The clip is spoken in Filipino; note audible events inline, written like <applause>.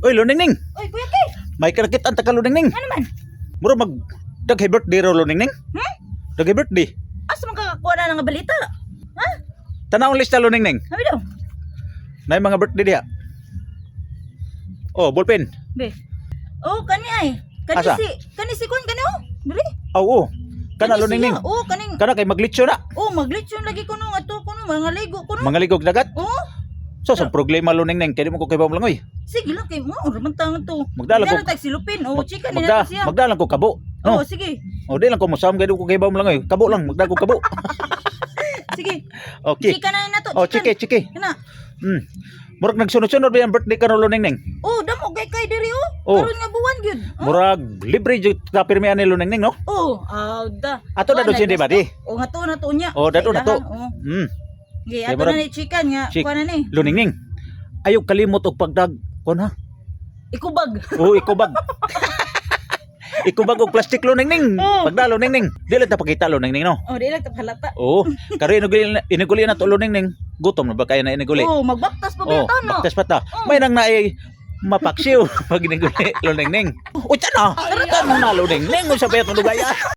Oy, Luningning. Oy, Kuya Kay. May karakit ang taka Luningning. Ano man? Muro mag daghay birthday ro Luningning. Hmm? Daghay birthday. Asa man kakakuha na ng balita? Ha? Tanawang lista Luningning. Sabi daw. Na mga birthday diha. Oh, ballpen. Be. Oh, kani ay. Kani Asa? si, kani si Kun, kani oh. Dili. Oh, oh. Kana Kani Luningning. siya. Oh, kaning, Kana kay maglitso na. oh, maglitch yun lagi ko nung ato ko nung mga ligo ko nung. Mga ligog dagat. Oh, So, sa problema Luningning, kaya di mo ko kay Bamlangoy. sige lang kay mo. Raman tangan to. Magdala ko. Magdala tag silupin. Oh, chika ni Magda, natin siya. magdalan ko kabo. Oh, No. sige. Oh, di lang ko musam kay di ko kay Bamlangoy. Kabo lang, magdala ko kabo. <laughs> Sige. Okay. Chika na yun na to. Oh, chike, chike. Kana. Hmm. Murag nagsunod-sunod ba yung birthday ka no Luningning? Oh, damo kay kay diri oh. Oh. Karon nga buwan gyud. Oh. Murag libre jud ka pirmihan ni Luningning, no? Oh, ah, da. Ato na doon sindi ba gusto. di? Oh, nga to na to niya. Oh, dato na to. Oh. Hmm. Gi, ato na ni chicken nga. Chik. Kuha na ni. Luningning. Ayaw kalimot og pagdag kon ha. Ikubag. Oh, ikubag. <laughs> ikubag og plastic Luningning. Oh. Pagdalo Luningning. Dili ta pakita Luningning, no? Oh, di lang halata. Oo. Karo inuguli inuguli na to Luningning. Gutom na ba kaya na inuguli? Oh, magbaktas pa Oh, ba no? baktas pa ta. Oh. May nang naay mapaksiw <laughs> pag inuguli Luningning. O tiyan na. Ano na Luningning? Unsa pa itong lugaya? <laughs>